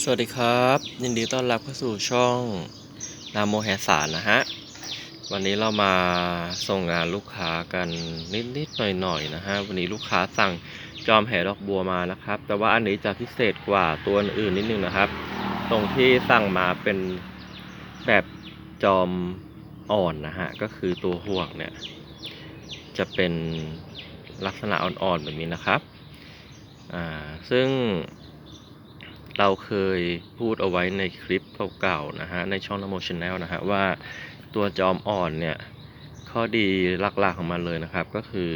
สวัสดีครับ ยินดีต้อนรับเข้าสู่ช่องนามโมแฮสารนะฮะ วันนี้เรามาส่งงานลูกค้ากันนิดๆหน่อยๆนะฮะ วันนี้ลูกค้าสั่งจอมแห่ดอกบัวมานะครับ แต่ว่าอันนี้จะพิเศษกว่าตัวอื่นนิดนึงนะครับ ตรงที่สั่งมาเป็นแบบจอมอ่อนนะฮะ ก็คือตัวห่วงเนี่ย จะเป็นลักษณะอ่อนๆแบบนี้นะครับ อ่า ซึ่ง เราเคยพูดเอาไว้ในคลิปเก่าๆนะฮะในช่องนโมชแนลนะฮะว่าตัวจอมอ่อนเนี่ยข้อดีหลักๆของมันเลยนะครับ ก็คือ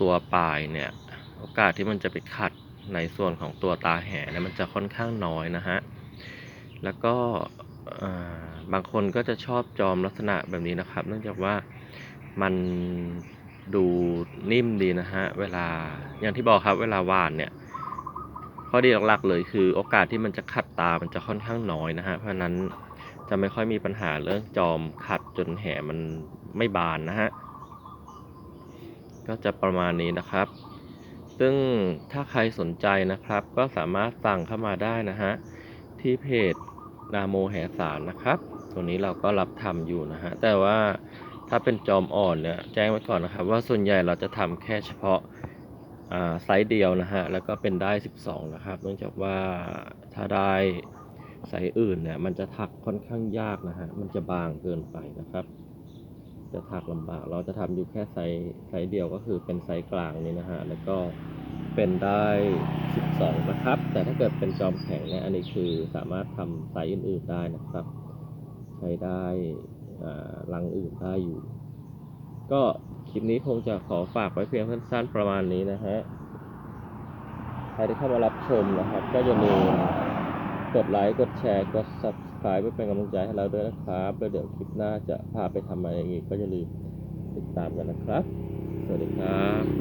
ตัวปลายเนี่ยโอกาสที่มันจะไปขัดในส่วนของตัวตาแห่เนี่ยมันจะค่อนข้างน้อยนะฮะแล้วก็บางคนก็จะชอบจอมลักษณะแบบนี้นะครับ เนื่องจากว่ามันดูนิ่มดีนะฮะเวลาอย่างที่บอกครับเวลาวาดเนี่ย ข้อดีหลักๆเลยคือโอกาสที่มันจะขัดตามันจะค่อนข้างน้อยนะฮะเพราะนั้นจะไม่ค่อยมีปัญหาเรื่องจอมขัดจนแหมันไม่บานนะฮะก็จะประมาณนี้นะครับ ซึ่งถ้าใครสนใจนะครับ ก็สามารถสั่งเข้ามาได้นะฮะที่เพจนาโมแหสารนะครับ ตัวนี้เราก็รับทำอยู่นะฮะแต่ว่าถ้าเป็นจอมอ่อนเนี่ยแจ้งไว้ก่อนนะครับ ว่าส่วนใหญ่เราจะทำแค่เฉพาะ ไซส์เดียวนะฮะ แล้วก็เป็นได้ 12 นะครับ เนื่องจากว่าถ้าได้ไซส์อื่นเนี่ย มันจะถักค่อนข้างยากนะฮะ มันจะบางเกินไปนะครับ จะถักลำบาก เราจะทำอยู่แค่ไซส์ไซส์เดียวก็คือเป็นไซส์กลางนี้นะฮะ แล้วก็เป็นได้ 12 นะครับ แต่ถ้าเกิดเป็นจอมแข็งเนี่ย อันนี้คือสามารถทำไซส์อื่น ๆได้นะครับ ใช้ได้อ่ารังอื่นได้อยู่ ก็ ลิปนี้คงจะขอฝากไว้เพียงสั้น ๆ ประมาณนี้นะฮะ ใครที่เข้ามารับชมนะครับ ก็อย่าลืมกดไลค์ กดแชร์ กด subscribe เพื่อเป็นกำลังใจให้เราด้วยนะครับแล้วเดี๋ยวคลิปหน้าจะพาไปทำอะไรอีกก็อย่าลืมติดตามกันนะครับ สวัสดีครับ